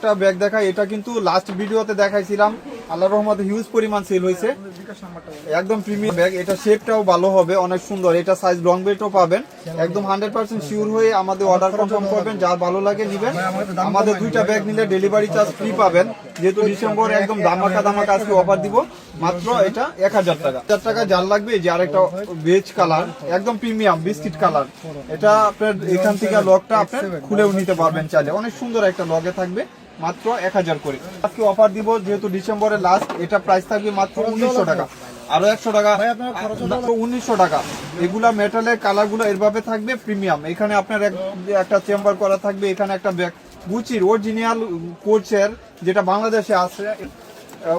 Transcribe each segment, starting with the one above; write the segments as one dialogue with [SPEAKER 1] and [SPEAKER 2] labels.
[SPEAKER 1] একটা ব্যাগ দেখাই, এটা কিন্তু লাস্ট ভিডিওতে দেখাইছিলাম। আল্লাহ রহমতে হিউজ পরিমাণ সেল হয়েছে। একদম প্রিমিয়াম ব্যাগ এটা শেপটাও ভালো হবে, অনেক সুন্দর। এটা সাইজ লং বেল্টও পাবেন। একদম হান্ড্রেড পার্সেন্ট শিওর হয়ে আমাদের অর্ডার কনফার্ম করবেন যার ভালো লাগে নিবেন। আমাদের দুইটা ব্যাগ নিলে ডেলিভারি চার্জ ফ্রি পাবেন। যেহেতু ডিসেম্বর একদম দামাকা দামাকা আজকে অফার দিব, মাত্র এটা এক হাজার টাকা। হাজার টাকা যার লাগবে যে আরেকটা বেজ কালার একদম প্রিমিয়াম বিস্কিট কালার এটা আপনার এখান থেকে লকটা আপনার খুলেও নিতে পারবেন চাইলে। অনেক সুন্দর একটা লগে থাকবে। মাত্র এক হাজার করে। আজকে অফার দিব যেহেতু ডিসেম্বরের লাস্ট এটা প্রাইস থাকবে মাত্র উনিশশো টাকা। আরও একশো টাকা। উনিশশো টাকা। এগুলা মেটালের কালারগুলো এভাবে থাকবে প্রিমিয়াম এখানে আপনার এক- একটা চেম্বার করা থাকবে এখানে একটা ব্যাগ গুচির অরিজিনাল কোচের যেটা বাংলাদেশে আসে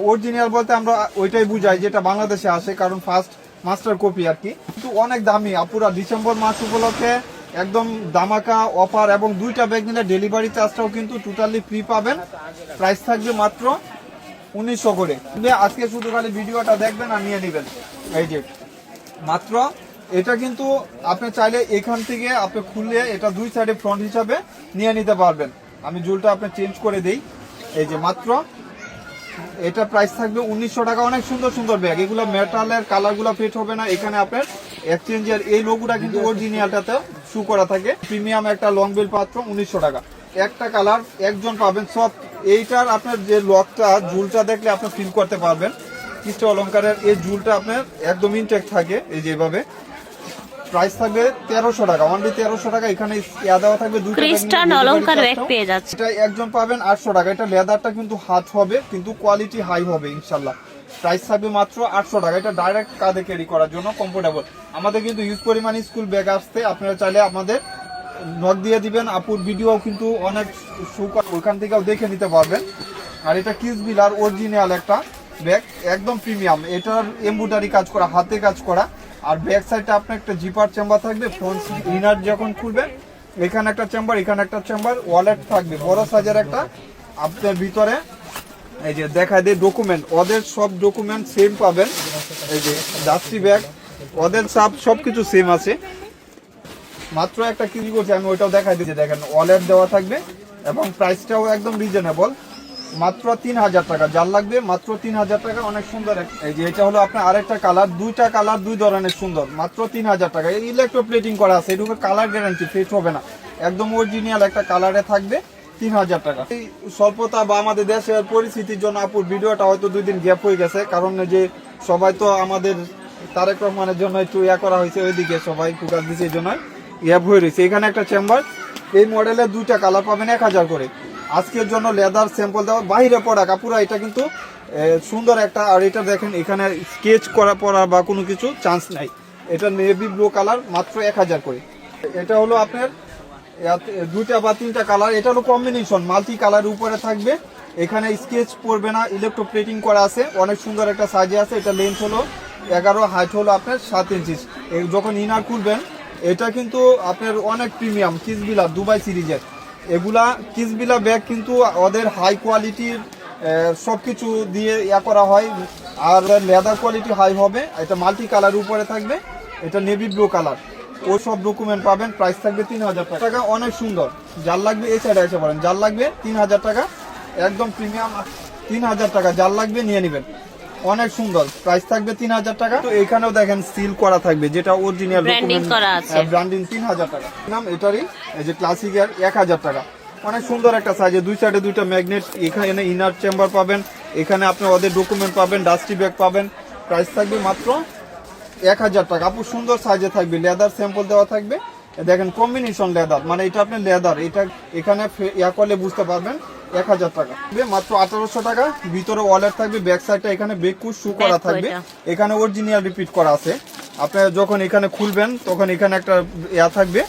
[SPEAKER 1] অরিজিনাল বলতে আমরা ওইটাই বুঝাই যেটা বাংলাদেশে আসে কারণ ফার্স্ট মাস্টার কপি আর কি। কিন্তু অনেক দামি আপুরা ডিসেম্বর মাস উপলক্ষে একদম দামাকা অফার এবং দুইটা ব্যাগ নিলে ডেলিভারি চার্জটাও কিন্তু টোটালি ফ্রি পাবেন। প্রাইস থাকবে মাত্র উনিশশো করে। আজকে শুধু খালি ভিডিওটা দেখবেন আর নিয়ে নেবেন। এই যে, মাত্র এটা কিন্তু আপনি চাইলে এখান থেকে আপনি খুললে এটা দুই সাইডে ফ্রন্ট হিসাবে নিয়ে নিতে পারবেন। আমি জুলটা আপনি চেঞ্জ করে দেই। এই যে, মাত্র এটা প্রাইস থাকবে উনিশশো টাকা। অনেক সুন্দর সুন্দর ব্যাগ এগুলো মেটালের কালারগুলো ফিট হবে না। এখানে আপনার এক্সচেঞ্জের এই লোগোটা কিন্তু অরিজিনালটাতে শু করা থাকে। প্রিমিয়াম একটা লং বিল পাত্র উনিশশো টাকা। একটা কালার একজন পাবেন সব এইটার আপনার যে লকটা ঝুলটা দেখলে আপনি ফিল করতে পারবেন। কৃষ্ণ অলঙ্কারের এই ঝুলটা আপনার একদম ইনটেক থাকে এই যেভাবে। প্রাইস থাকবে তেরোশো টাকা অনলি তেরোশো টাকা এখানে ইয়া দেওয়া থাকবে
[SPEAKER 2] অলংকার ব্যাগ পেয়ে যাচ্ছে।
[SPEAKER 1] এটা একজন পাবেন আটশো টাকা এটা লেদারটা কিন্তু হাত হবে কিন্তু কোয়ালিটি হাই হবে ইনশাল্লাহ প্রাইস থাকবে মাত্র আটশো টাকা এটা ডাইরেক্ট কাঁধে ক্যারি করার জন্য কমফোর্টেবল আমাদের কিন্তু ইউজ পরিমাণ স্কুল ব্যাগ আসতে আপনারা চাইলে আমাদের নক দিয়ে দিবেন আপুর ভিডিও কিন্তু অনেক সুখ ওইখান থেকেও দেখে নিতে পারবেন। আর এটা কিস বিলার অরিজিনাল একটা ব্যাগ একদম প্রিমিয়াম এটার এমব্রয়ডারি কাজ করা হাতে কাজ করা। আর ব্যাক সাইডটা আপনার একটা জিপার চেম্বার থাকবে, ফ্রন্ট ইনার যখন খুলবেন, এখানে একটা চেম্বার, এখানে একটা চেম্বার, ওয়ালেট থাকবে, বড় সাইজের একটা। আপনার ভিতরে, এই যে দেখায় দিয়ে ডকুমেন্ট, ওদের সব ডকুমেন্ট সেম পাবেন, এই যে যাত্রী ব্যাগ ওদের সব সব কিছু সেম আছে। মাত্র একটা কি করছি, আমি ওইটাও দেখাই দিচ্ছি, দেখেন ওয়ালেট দেওয়া থাকবে, এবং প্রাইসটাও একদম রিজনেবল মাত্র তিন হাজার টাকা। যার লাগবে মাত্র তিন হাজার টাকা। অনেক সুন্দর এই যে এটা হলো আপনার আরেকটা কালার। দুইটা কালার, দুই ধরনের সুন্দর। মাত্র তিন হাজার টাকা। ইলেকট্রো প্লেটিং করা আছে। এটুকু কালার গ্যারান্টি ফিট হবে না। একদম অরিজিনাল একটা কালারে থাকবে তিন হাজার টাকা। এই স্বল্পতা বা আমাদের দেশের পরিস্থিতির জন্য আপুর ভিডিওটা হয়তো দুই দিন গ্যাপ হয়ে গেছে। কারণ যে সবাই তো আমাদের তারেক রহমানের জন্য একটু ইয়া করা হয়েছে। ওইদিকে সবাই ফোকাস দিচ্ছে এই জন্য গ্যাপ হয়ে রয়েছে। এখানে একটা চেম্বার এই মডেলের দুইটা কালার পাবেন এক হাজার করে। আজকের জন্য লেদার স্যাম্পল দেওয়া, বাইরে পড়া, কাপুরা, এটা কিন্তু সুন্দর একটা, আর এটা দেখেন, এখানে স্কেচ করা, পড়া বা কোনো কিছু চান্স নাই। এটা নেভি ব্লু কালার মাত্র এক হাজার করে। এটা হলো আপনার দুইটা বা তিনটা কালার এটা হলো কম্বিনেশন মাল্টি কালার উপরে থাকবে। এখানে স্কেচ পড়বে না ইলেকট্রো প্লেটিং করা আছে, অনেক সুন্দর একটা সাইজে আছে, এটা লেন্থ হলো এগারো হাইট হলো আপনার সাত ইঞ্চি যখন ইনার খুলবেন, এটা কিন্তু আপনার অনেক প্রিমিয়াম কিসবিলা, দুবাই সিরিজের। এগুলা কিসবিলা ব্যাগ কিন্তু ওদের হাই কোয়ালিটির সব কিছু দিয়ে ইয়া করা হয়। আর লেদার কোয়ালিটি হাই হবে। এটা মাল্টি কালার উপরে থাকবে। এটা নেভি ব্লু কালার ওই সব ডকুমেন্ট পাবেন। প্রাইস থাকবে তিন হাজার টাকা অনেক সুন্দর। যার লাগবে এই সাইডে এসে পারেন যার লাগবে তিন হাজার টাকা। একদম প্রিমিয়াম তিন হাজার টাকা। যার লাগবে নিয়ে নেবেন। অনেক সুন্দর। প্রাইস থাকবে তিন হাজার টাকা। তো এখানেও দেখেন সিল করা থাকবে যেটা অরিজিনাল
[SPEAKER 2] Branding করা আছে।
[SPEAKER 1] ব্র্যান্ডিং তিন হাজার টাকা। নাম এটারই এই যে ক্লাসিকের এক হাজার টাকা। অনেক সুন্দর একটা সাইজে দুই সাইডে দুইটা ম্যাগনেট এখানে ইনার চেম্বার পাবেন এখানে আপনি ওদের ডকুমেন্ট পাবেন ডাস্টি ব্যাগ পাবেন। প্রাইস থাকবে মাত্র এক হাজার টাকা। আপু সুন্দর সাইজে থাকবে লেদার স্যাম্পল দেওয়া থাকবে। দেখেন কম্বিনেশন লেদার মানে এটা আপনি লেদার এটা এখানে ইয়া করলে বুঝতে পারবেন। এক হাজার টাকা। মাত্র আঠারোশো টাকা। ভিতরে ওয়ালেট থাকবে ব্যাক সাইডটা এখানে বেকু শু করা থাকবে। এখানে অরিজিনাল রিপিট করা আছে। আপনি যখন এখানে খুলবেন তখন এখানে একটা ইয়া থাকবে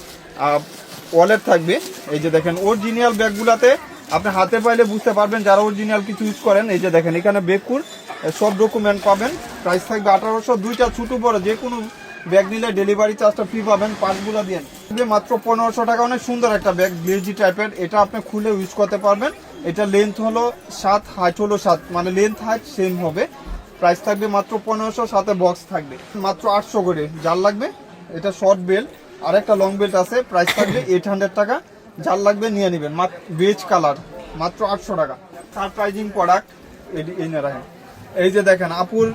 [SPEAKER 1] ওয়ালেট থাকবে। এই যে দেখেন অরিজিনাল ব্যাগগুলাতে আপনি হাতে পাইলে বুঝতে পারবেন যারা অরিজিনাল কিছু ইউজ করেন। এই যে দেখেন এখানে বেকুর সব ডকুমেন্ট পাবেন। প্রাইস থাকবে আঠারোশো। দুইটা ছোট বড় যে কোনো ব্যাগ নিলে ডেলিভারি চার্জটা ফ্রি পাবেন পার্টগুলো দিয়ে। মাত্র পনেরোশো টাকা, অনেক সুন্দর একটা ব্যাগ গ্লেজি টাইপের এটা আপনি খুলে ইউজ করতে পারবেন। এটা লেন্থ হলো সাত হাইট হলো সাত। মানে লেন্থ হাইট সেম হবে। প্রাইস থাকবে মাত্র পনেরোশো, সাথে বক্স থাকবে। মাত্র আটশো করে। যার লাগবে? এটা শর্ট বেল্ট আর একটা লং বেল্ট আছে। প্রাইস থাকবে এইট হান্ড্রেড টাকা। যার লাগবে, নিয়ে নেবেন। বেজ কালার মাত্র আটশো টাকা। সারপ্রাইজিং প্রোডাক্ট এই যে দেখেন, আপুর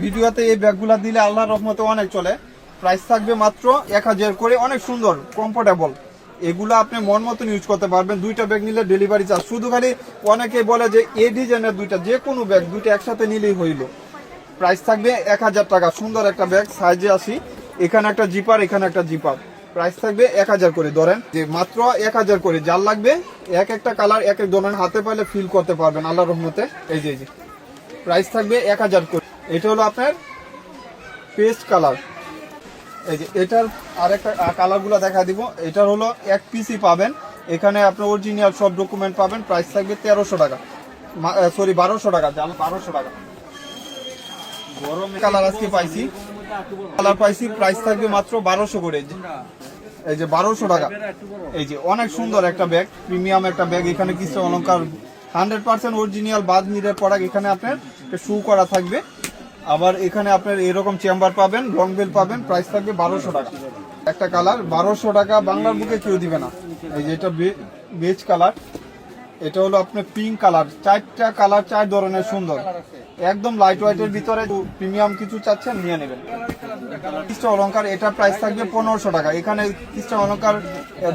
[SPEAKER 1] ভিডিওতে এই ব্যাগগুলা দিলে আল্লাহর রহমতে অনেক চলে। প্রাইস থাকবে মাত্র এক হাজার করে, অনেক সুন্দর কমফোর্টেবল এগুলো আপনি মন মতন ইউজ করতে পারবেন। দুইটা ব্যাগ নিলে ডেলিভারি চার্জ শুধু খালি অনেকে বলে যে এ ডিজাইনের দুইটা, যে কোনো ব্যাগ দুইটা একসাথে নিলেই হইল। প্রাইস থাকবে এক হাজার টাকা, সুন্দর একটা ব্যাগ সাইজে আসি। এখানে একটা জিপার এখানে একটা জিপার প্রাইস থাকবে এক হাজার করে, ধরেন। যে মাত্র এক হাজার করে, যার লাগবে এক একটা কালার এক এক ধরনের হাতে পাইলে ফিল করতে পারবেন আল্লাহ রহমতে। এই যে প্রাইস থাকবে এক হাজার করে। এটা হলো আপনার পেস্ট কালার। এই যে এটার আরেকটা কালারগুলো দেখা দিব। এটার হলো এক পিসি পাবেন। এখানে আপনার অরিজিনাল সব ডকুমেন্ট পাবেন। প্রাইস থাকবে তেরোশো টাকা। সরি বারোশো টাকা। জাল বারোশো টাকা। গরম কালার আজকে পাইছি। কালার পাইছি প্রাইস থাকবে মাত্র বারোশো করে। এই যে- বারোশো টাকা। এই যে অনেক সুন্দর একটা ব্যাগ প্রিমিয়াম একটা ব্যাগ এখানে কিছু অলংকার। হান্ড্রেড পার্সেন্ট অরিজিনাল বাদ নিডের প্রোডাক্ট এখানে আপনার শু করা থাকবে। আবার এখানে আপনার এরকম চেম্বার পাবেন লং বেল পাবেন প্রাইস থাকবে বারোশো টাকা। একটা কালার বারোশো টাকা বাংলার বুকে কেউ দিবে না। এই যে এটা বেজ কালার এটা হলো আপনার পিঙ্ক কালার চারটা কালার চার ধরনের সুন্দর। একদম লাইট ওয়েটের ভিতরে প্রিমিয়াম কিছু চাচ্ছেন, নিয়ে নেবেন। খ্রিস্ট অলংকার, এটা প্রাইস থাকবে পনেরোশো টাকা। এখানে খ্রিস্ট অলংকার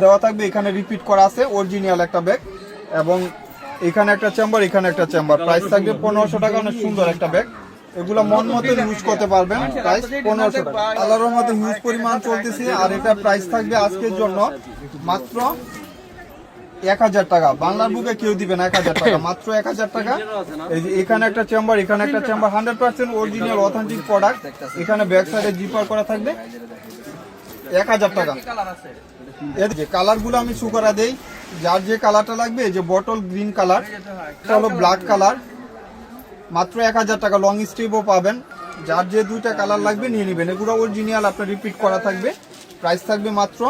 [SPEAKER 1] দেওয়া থাকবে, এখানে রিপিট করা আছে অরিজিনাল একটা ব্যাগ এবং এখানে একটা চেম্বার এখানে একটা চেম্বার প্রাইস থাকবে পনেরোশো টাকা, অনেক সুন্দর একটা ব্যাগ এগুলো মন মতো ইউজ করতে পারবেন। প্রাইস পনেরোশো টাকা। আল্লাহর রহমতে হিউজ পরিমাণ চলতেছে আর এটা প্রাইস থাকবে আজকের জন্য মাত্র এক হাজার টাকা। বাংলার বুকে কেউ দিবে না এক হাজার টাকা, মাত্র এক হাজার টাকা। এই যে এখানে একটা চেম্বার এখানে একটা chamber hundred percent original authentic product এখানে ব্যাক সাইডে জিপার করা থাকবে। এক হাজার টাকা। এর যে কালারগুলো আমি শু করা দেই, যার যে কালারটা লাগবে যে বটল গ্রিন কালার হলো ব্ল্যাক কালার মাত্র এক হাজার টাকা লং স্ট্রিপও পাবেন। যার যে দুইটা কালার লাগবে নিয়ে নেবেন। এগুলো অরিজিনাল আপনার রিপিট করা থাকবে। প্রাইস থাকবে মাত্র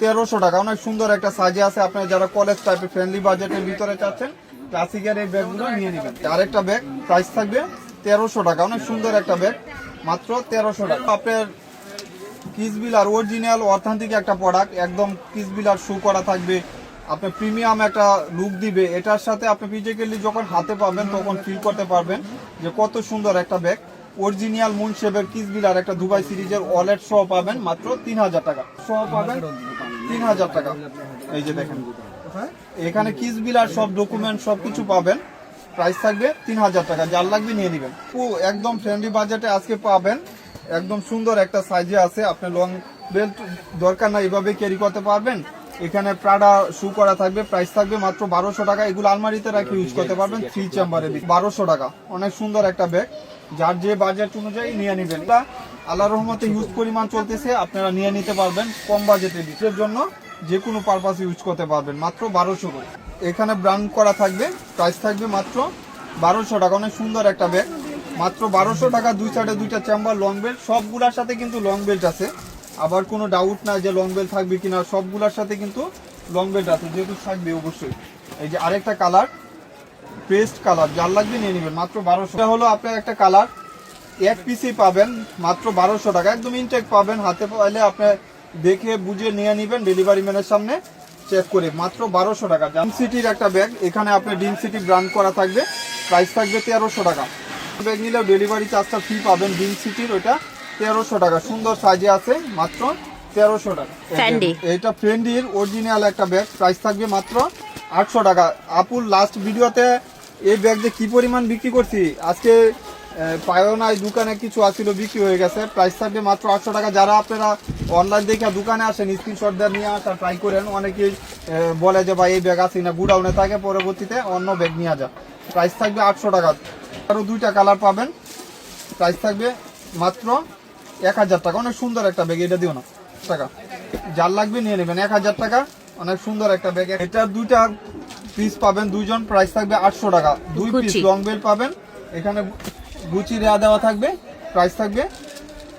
[SPEAKER 1] তেরোশো টাকা। অনেক সুন্দর একটা সাজে আছে। আপনার যারা কলেজ টাইপের ফ্রেন্ডলি বাজেটের ভিতরে চাচ্ছেন ক্লাসিকের এই ব্যাগগুলো নিয়ে নেবেন। আরেকটা ব্যাগ প্রাইস থাকবে তেরোশো টাকা। অনেক সুন্দর একটা ব্যাগ মাত্র তেরোশো টাকা। আপনার কিসবিল আর অরিজিনাল অথেন্টিক একটা প্রোডাক্ট একদম কিসবিল আর শু করা থাকবে। আপনি প্রিমিয়াম একটা লুক দিবে, এটার সাথে আপনি ফিজিক্যালি যখন হাতে পাবেন তখন ফিল করতে পারবেন যে কত সুন্দর একটা ব্যাগ অরিজিনাল মুন শেপের কিসবিলার একটা দুবাই সিরিজের ওয়ালেট সহ পাবেন মাত্র তিন হাজার টাকা। সহ পাবেন তিন হাজার টাকা। এই যে দেখেন। এখানে কিসবিলার সব ডকুমেন্ট সব কিছু পাবেন। প্রাইস থাকবে তিন হাজার টাকা, যার লাগবে নিয়ে নেবেন। ও একদম ফ্রেন্ডলি বাজেটে আজকে পাবেন। একদম সুন্দর একটা সাইজে আছে। আপনি লং বেল্ট দরকার না এভাবে ক্যারি করতে পারবেন। এখানে প্রাডা শু করা থাকবে প্রাইস থাকবে মাত্র বারোশো টাকা। এগুলো আলমারিতে রাখে ইউজ করতে পারবেন থ্রি চেম্বারে বারোশো টাকা। অনেক সুন্দর একটা ব্যাগ যার যে বাজেট অনুযায়ী নিয়ে নেবেন। বা আল্লাহ রহমতে ইউজ পরিমাণ চলতেছে, আপনারা নিয়ে নিতে পারবেন, কম বাজেটে বিক্রির জন্য যে কোনো পারপাস ইউজ করতে পারবেন, মাত্র বারোশো করে। এখানে ব্রান্ড করা থাকবে প্রাইস থাকবে মাত্র বারোশো টাকা। অনেক সুন্দর একটা ব্যাগ মাত্র বারোশো টাকা, দুই সাইডে দুইটা চেম্বার লং বেল্ট সবগুলার সাথে কিন্তু লং বেল্ট আছে। আবার কোনো ডাউট না যে লং বেল থাকবে কিনা, সবগুলোর সাথে কিন্তু লং বেল্ট আছে, যেহেতু থাকবে অবশ্যই। এই যে আরেকটা কালার পেস্ট কালার যার লাগবে নিয়ে নেবেন, মাত্র বারোশো। হলো আপনার একটা কালার এক পিসি পাবেন, মাত্র বারোশো টাকা। একদম ইনটেক পাবেন, হাতে পাইলে আপনি দেখে বুঝে নিয়ে নেবেন ডেলিভারি ম্যানের সামনে চেক করে। মাত্র বারোশো টাকা। ডিম সিটির একটা ব্যাগ এখানে আপনি ডিম সিটি ব্র্যান্ড করা থাকবে প্রাইস থাকবে তেরোশো টাকা। ব্যাগ নিলেও ডেলিভারি চার্জটা ফ্রি পাবেন ডিম সিটির ওইটা তেরোশো টাকা। সুন্দর সাইজে আছে মাত্র তেরোশো টাকা। এটা ফ্রেন্ডির অরিজিনাল একটা ব্যাগ প্রাইস থাকবে মাত্র আটশো টাকা। আপুর লাস্ট ভিডিওতে এই ব্যাগ যে কি পরিমাণ বিক্রি করছি? আজকে পায়ও নাই দোকানে কিছু আসছিল বিক্রি হয়ে গেছে। প্রাইস থাকবে মাত্র আটশো টাকা। যারা আপনারা অনলাইন দেখে দোকানে আসেন স্ক্রিনশট দিয়ে নিয়ে আসা ট্রাই করেন অনেকেই বলে যে ভাই এই ব্যাগ আছে না গুডাউনে থাকে পরবর্তীতে অন্য ব্যাগ নিয়ে যা প্রাইস থাকবে আটশো টাকা। আরও দুইটা কালার পাবেন। প্রাইস থাকবে মাত্র এক হাজার টাকা। অনেক সুন্দর একটা ব্যাগ এটা দিও না টাকা। যার লাগবে নিয়ে নেবেন এক হাজার টাকা। অনেক সুন্দর একটা ব্যাগ। এটা দুইটা পিস পাবেন দুইজন প্রাইস থাকবে আটশো টাকা। দুই পিস। লং বেল পাবেন এখানে গুচি রেয়া দেওয়া থাকবে প্রাইস থাকবে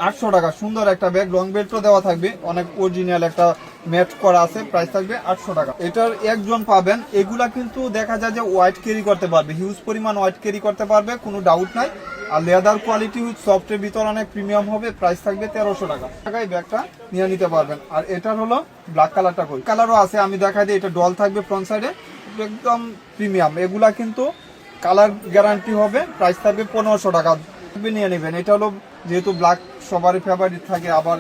[SPEAKER 1] আটশো টাকা। সুন্দর একটা ব্যাগ লং বেল্টও দেওয়া থাকবে। অনেক অরিজিনাল একটা ম্যাট করা আছে প্রাইস থাকবে আটশো টাকা। এটার একজন পাবেন, এগুলা কিন্তু দেখা যায় যে হোয়াইট ক্যারি করতে পারবে। হিউজ পরিমাণ হোয়াইট ক্যারি করতে পারবে, কোনো ডাউট নাই। আর লেদার কোয়ালিটি সফটের ভিতর অনেক প্রিমিয়াম হবে প্রাইস থাকবে তেরোশো টাকা। টাকায় ব্যাগটা নিয়ে নিতে পারবেন। আর এটার হলো ব্ল্যাক কালারটা কই কালারও আছে, আমি দেখাই দিই, এটা ডল থাকবে ফ্রন্ট সাইডে একদম প্রিমিয়াম এগুলা কিন্তু কালার গ্যারান্টি হবে প্রাইস থাকবে পনেরোশো টাকা। নিয়ে নেবেন। এটা হলো যেহেতু ব্ল্যাক সবারই ফেভারিট থাকে, আবার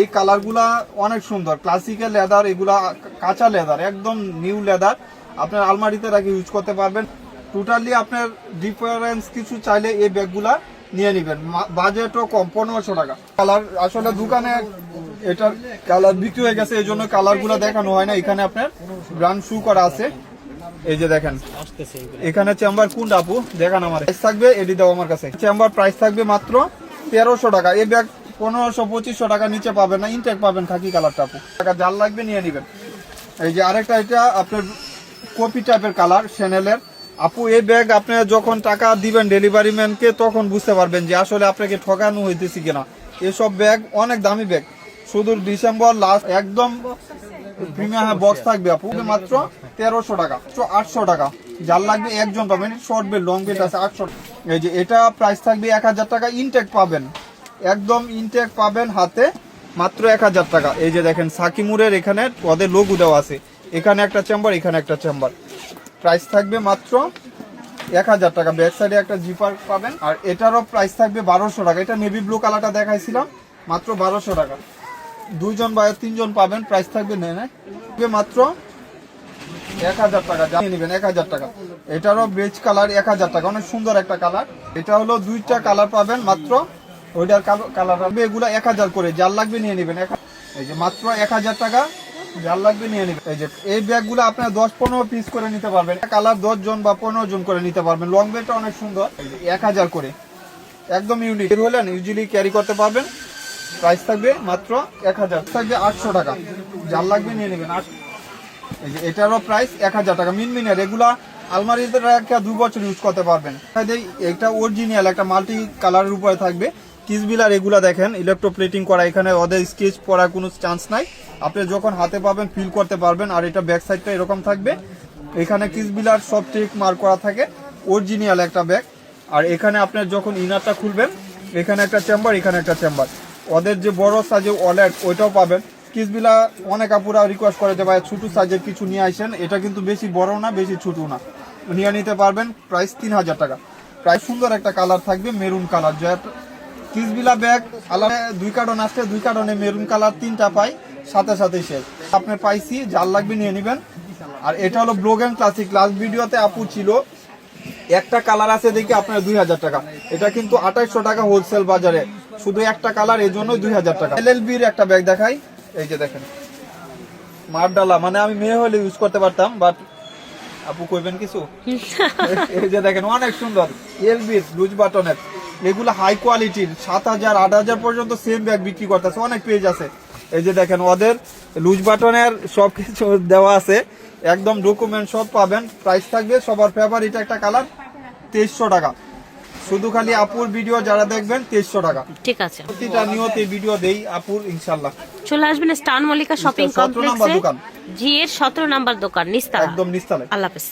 [SPEAKER 1] এই কালারগুলা অনেক সুন্দর। ক্লাসিক্যাল লেদার, এগুলা কাঁচা লেদার, একদম নিউ লেদার। আপনার আলমারিতে রাখে ইউজ করতে পারবেন। টোটালি আপনার ডিফারেন্স কিছু চাইলে এই ব্যাগগুলা নিয়ে নেবেন। বাজেটও কম, পনেরোশো টাকা। কালার, আসলে দোকানে এটার কালার বিক্রি হয়ে গেছে, এই জন্য কালারগুলো দেখানো হয় না। এখানে আপনার ব্রান্ড শু করা আছে। এই যে দেখেন। এখানে চেম্বার কোন আপু? দেখান আমার। থাকবে, এটি দাও আমার কাছে। চেম্বার প্রাইস থাকবে মাত্র তেরোশো টাকা। এই ব্যাগ পনেরোশো, পঁচিশশো টাকা নিচে পাবেন না ইনটেক পাবেন খাকি কালারটা আপু। টাকা জাল লাগবে নিয়ে নেবেন। এই যে আরেকটা, এটা আপনার কপি টাইপের কালার শ্যানেলের আপু, এই ব্যাগ আপনি যখন টাকা দিবেন ডেলিভারি ম্যানকে তখন বুঝতে পারবেন যে আসলে আপনাকে ঠকানো হইতেছে কিনা। এসব ব্যাগ অনেক দামি ব্যাগ শুধু ডিসেম্বর লাস্ট একদম প্রিমিয়াম বক্স থাকবে আপু। মাত্র তেরোশো টাকা আটশো টাকা। যার লাগবে একজন পাবেন শর্ট বেল লং বেল আছে, আটশো। এই যে এটা প্রাইস থাকবে এক হাজার টাকা ইনটেক পাবেন। একদম ইনটেক পাবেন হাতে মাত্র এক হাজার টাকা। এই যে দেখেন, সাকিমুরের এখানে ওদের লোগো দেওয়া আছে। এখানে একটা চেম্বার এখানে একটা চেম্বার প্রাইস থাকবে মাত্র এক হাজার টাকা। ব্যাক সাইডে একটা জিপার পাবেন, আর এটারও প্রাইস থাকবে বারোশো টাকা। এটা নেভি ব্লু কালারটা দেখাইছিলাম, মাত্র বারোশো টাকা। দুইজন বা তিনজন পাবেন প্রাইস থাকবে নেয় না থাকবে মাত্র এক হাজার টাকা। জানিয়ে নেবেন, এক হাজার টাকা। এটারও বেজ কালার এক হাজার টাকা। অনেক সুন্দর একটা কালার এটা হলো দুইটা কালার পাবেন মাত্র ওইটার কালার এগুলো এক হাজার করে, যার লাগবে নিয়ে নেবেন। এই যে মাত্র এক হাজার টাকা, যার লাগবে নিয়ে নেবেন। এই যে, এই ব্যাগগুলো আপনারা দশ পনেরো পিস করে নিতে পারবেন। কালার দশ জন বা পনেরো জন করে নিতে পারবেন। লং ব্যাগটা অনেক সুন্দর। এক হাজার করে। একদম ইউনিক হলেন ইউজুয়ালি ক্যারি করতে পারবেন। প্রাইস থাকবে মাত্র এক হাজার। থাকবে আটশো টাকা। যার লাগবে নিয়ে নেবেন। আট এই যে, এটারও প্রাইস এক হাজার টাকা। মিনমিনের এগুলা আলমারিতে রাখা দু বছর ইউজ করতে পারবেন। এটা অরিজিনাল একটা মাল্টি কালারের উপরে থাকবে। কিসবিলার এগুলা দেখেন ইলেকট্রোপ্লেটিং করা, এখানে ওদের স্কেচ পড়ার কোনো চান্স নাই। আপনি যখন হাতে পাবেন ফিল করতে পারবেন, আর এটা ব্যাক সাইডটা এরকম থাকবে। এখানে কিসবিলার সব ট্রিক মার্ক করা থাকে অরিজিনাল একটা ব্যাগ আর এখানে আপনার যখন ইনারটা খুলবেন, এখানে একটা চেম্বার এখানে একটা চেম্বার ওদের যে বড় সাইজের ওয়ালেট ওইটাও পাবেন। কিসবিলা অনেক আপুরা রিকোয়েস্ট করে যে, ভাই, ছোটো সাইজের কিছু নিয়ে আসেন। এটা কিন্তু বেশি বড় না, বেশি ছোটো না। নিয়ে নিতে পারবেন প্রাইস তিন হাজার টাকা। প্রায় সুন্দর একটা কালার থাকবে মেরুন কালার যেটা কিসবিলা ব্যাগ আলাদা দুই কার্টন আসছে দুই কার্টনে মেরুন কালার তিনটা পাই সাথে সাথে শেষ। আপনি পাইছি যার লাগবে নিয়ে নেবেন। আর এটা হলো ব্লোগেন ক্লাসিক। লাস্ট ভিডিওতে আপু ছিল একটা কালার আছে দেখি আপনার দুই হাজার টাকা। এটা কিন্তু আঠাইশশো টাকা হোলসেল বাজারে। শুধু একটা কালার এই জন্য দুই হাজার টাকা। এল বির একটা ব্যাগ দেখাই। এই যে দেখেন। মারডালা মানে আমি মেয়ে হলে ইউজ করতে পারতাম বাট আপু কইবেন কিছু? এই যে দেখেন অনেক সুন্দর। এলবির লুজ বাটনের এগুলো হাই কোয়ালিটির সাত হাজার আট হাজার পর্যন্ত সেম ব্যাগ বিক্রি করতেছে। অনেক পেজ আছে। এই যে দেখেন ওদের লুজ বাটনের সব কিছু দেওয়া আছে। একদম ডকুমেন্ট সব পাবেন। প্রাইস থাকবে সবার ফেভারিট একটা কালার তেইশশো টাকা। শুধু খালি আপুর ভিডিও যারা দেখবেন তেইশশো টাকা।
[SPEAKER 2] ঠিক আছে।
[SPEAKER 1] প্রতিটা নিয়তে ভিডিও দেই আপুর ইনশাল্লাহ
[SPEAKER 2] চলে আসবেন স্টান মল্লিকা শপিং কমপ্লেক্সে। জি এর সতেরো নাম্বার দোকান নিস্তালা
[SPEAKER 1] একদম নিস্তালে
[SPEAKER 2] আল্লাহ হাফেজ।